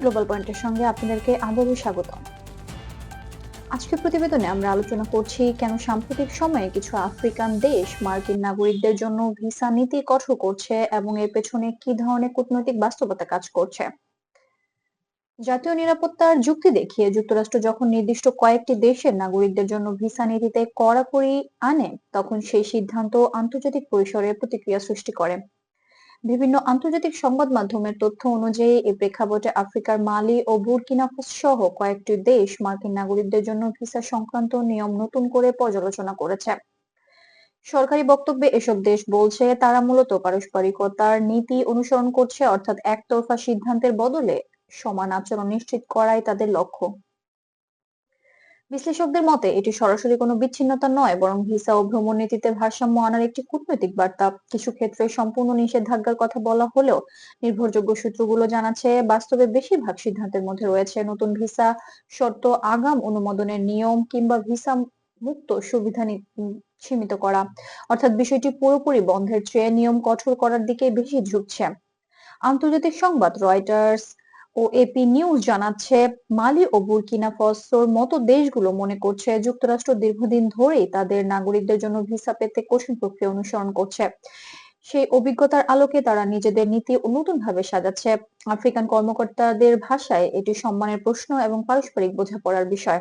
Global পয়েন্টের সঙ্গে আপনাদেরকে আবারও স্বাগত আজকের প্রতিবেদনে আমরা আলোচনা করছি কেন সাম্প্রতিক সময়ে কিছু আফ্রিকান দেশ মার্কিন নাগরিকদের জন্য ভিসা নীতি কঠোর করছে এবং এর পেছনে কি ধরনের কূটনৈতিক বাস্তবতা কাজ করছে। জাতীয় নিরাপত্তার যুক্তি দেখিয়ে যুক্তরাষ্ট্র যখন নির্দিষ্ট কয়েকটি দেশের নাগরিকদের জন্য ভিসা নীতিতে কড়াকড়ি আনে, তখন সেই সিদ্ধান্ত আন্তর্জাতিক পরিসরে প্রতিক্রিয়া সৃষ্টি করে। বিভিন্ন আন্তর্জাতিক সংবাদ মাধ্যমের তথ্য অনুযায়ী এই প্রেক্ষাপটে আফ্রিকার মালি ও বুরকিনা সহ কয়েকটি দেশ মার্কিন নাগরিকদের জন্য ভিসা সংক্রান্ত নিয়ম নতুন করে পর্যালোচনা করেছে। সরকারি বক্তব্যে এসব দেশ বলছে, তারা মূলত পারস্পরিকতার নীতি অনুসরণ করছে, অর্থাৎ একতরফা সিদ্ধান্তের বদলে সমান আচরণ নিশ্চিত করাই তাদের লক্ষ্য। বিশ্লেষকদের মতে, এটি সরাসরি কোনো বিচ্ছিন্নতা নয়, বরং ভিসা ও ভ্রমণ নীতিতে ভারসাম্য আনার একটি কূটনৈতিক বার্তা। কিছু ক্ষেত্রে সম্পূর্ণ নিষেধাজ্ঞার কথা বলা হলেও নির্ভরযোগ্য সূত্রগুলো জানাচ্ছে, বাস্তবে বেশিরভাগ সিদ্ধান্তের মধ্যে রয়েছে নতুন ভিসা শর্ত, আগাম অনুমোদনের নিয়ম কিংবা ভিসা মুক্ত সুবিধা সীমিত করা। অর্থাৎ বিষয়টি পুরোপুরি বন্ধের চেয়ে নিয়ম কঠোর করার দিকে বেশি ঝুঁকছে। আন্তর্জাতিক সংবাদ, রয়টার্স ও এপি নিউজ জানাচ্ছে, মালি ও বুরকিনা ফসোর মতো দেশগুলো মনে করছে যুক্তরাষ্ট্র দীর্ঘদিন ধরেই তাদের নাগরিকদের জন্য ভিসা পেতে কঠিন প্রক্রিয়া অনুসরণ করছে। সেই অভিজ্ঞতার আলোকে তারা নিজেদের নীতি নতুন ভাবে সাজাচ্ছে। আফ্রিকান কর্মকর্তাদের ভাষায় এটি সম্মানের প্রশ্ন এবং পারস্পরিক বোঝাপড়ার বিষয়।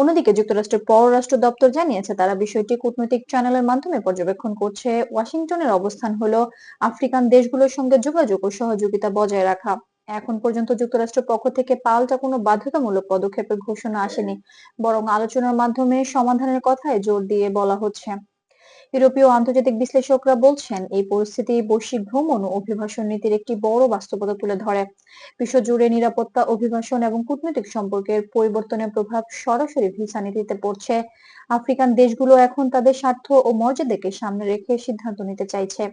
অন্যদিকে যুক্তরাষ্ট্রের পররাষ্ট্র দপ্তর জানিয়েছে, তারা বিষয়টি কূটনৈতিক চ্যানেলের মাধ্যমে পর্যবেক্ষণ করছে। ওয়াশিংটনের অবস্থান হলো আফ্রিকান দেশগুলোর সঙ্গে যোগাযোগ ও সহযোগিতা বজায় রাখা। এখন পর্যন্ত যুক্তরাষ্ট্রের পক্ষ থেকে পাল্টা কোনো বাধ্যতামূলক পদক্ষেপের ঘোষণা আসেনি। বরং আলোচনার মাধ্যমে সমাধানের কথায় জোর দিয়ে বলা হচ্ছে। ইউরোপীয় আন্তর্জাতিক বিশ্লেষকরা বলছেন, এই পরিস্থিতি বৈশ্বিক ভ্রমণ ও অভিবাসন নীতির একটি বড় বাস্তবতা তুলে ধরে। বিশ্বজুড়ে নিরাপত্তা, অভিবাসন এবং কূটনৈতিক সম্পর্কের পরিবর্তনের প্রভাব সরাসরি ভিসা নীতিতে পড়ছে। আফ্রিকান দেশগুলো এখন তাদের স্বার্থ ও মর্যাদাকে সামনে রেখে সিদ্ধান্ত নিতে চাইছে।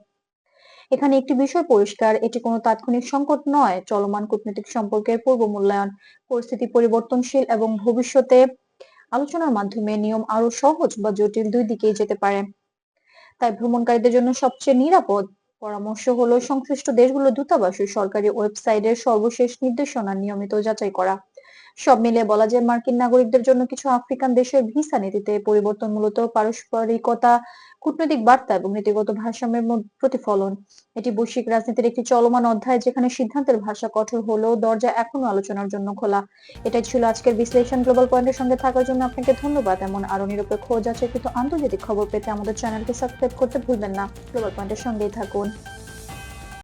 এখানে একটি বিষয় পরিষ্কার, এটি কোনো তাৎক্ষণিক সংকট নয়, চলমান কূটনৈতিক সম্পর্কের পূর্ব মূল্যায়ন, পরিস্থিতি পরিবর্তনশীল এবং ভবিষ্যতে আলোচনার মাধ্যমে নিয়ম আরও সহজ বা জটিল দুই দিকেই যেতে পারে। তাই ভ্রমণকারীদের জন্য সবচেয়ে নিরাপদ পরামর্শ হলো সংশ্লিষ্ট দূতাবাস দূতাবাসের সরকারি ওয়েবসাইটের সর্বশেষ নির্দেশনা নিয়মিত যাচাই করা। সব মিলিয়ে বলা যায় মার্কিন নাগরিকদের জন্য কিছু আফ্রিকান দেশের ভিসা নীতিতে পরিবর্তন মূলত পারস্পরিকতা, কূটনৈতিক বার্তা এবং নীতিগত ভারসাম্যের প্রতিফলন। এটি বৈশ্বিক রাজনীতির একটি চলমান অধ্যায় যেখানে সিদ্ধান্তের ভাষা কঠোর হলেও দরজা এখনও আলোচনার জন্য খোলা। এটাই ছিল আজকের বিশ্লেষণ। গ্লোবাল পয়েন্টের সঙ্গে থাকার জন্য আপনাকে ধন্যবাদ। এমন আরও নিরপেক্ষ যাচাইকৃত আন্তর্জাতিক খবর পেতে আমাদের চ্যানেলকে সাবস্ক্রাইব করতে ভুলবেন না। গ্লোবাল পয়েন্টের সঙ্গেই থাকুন।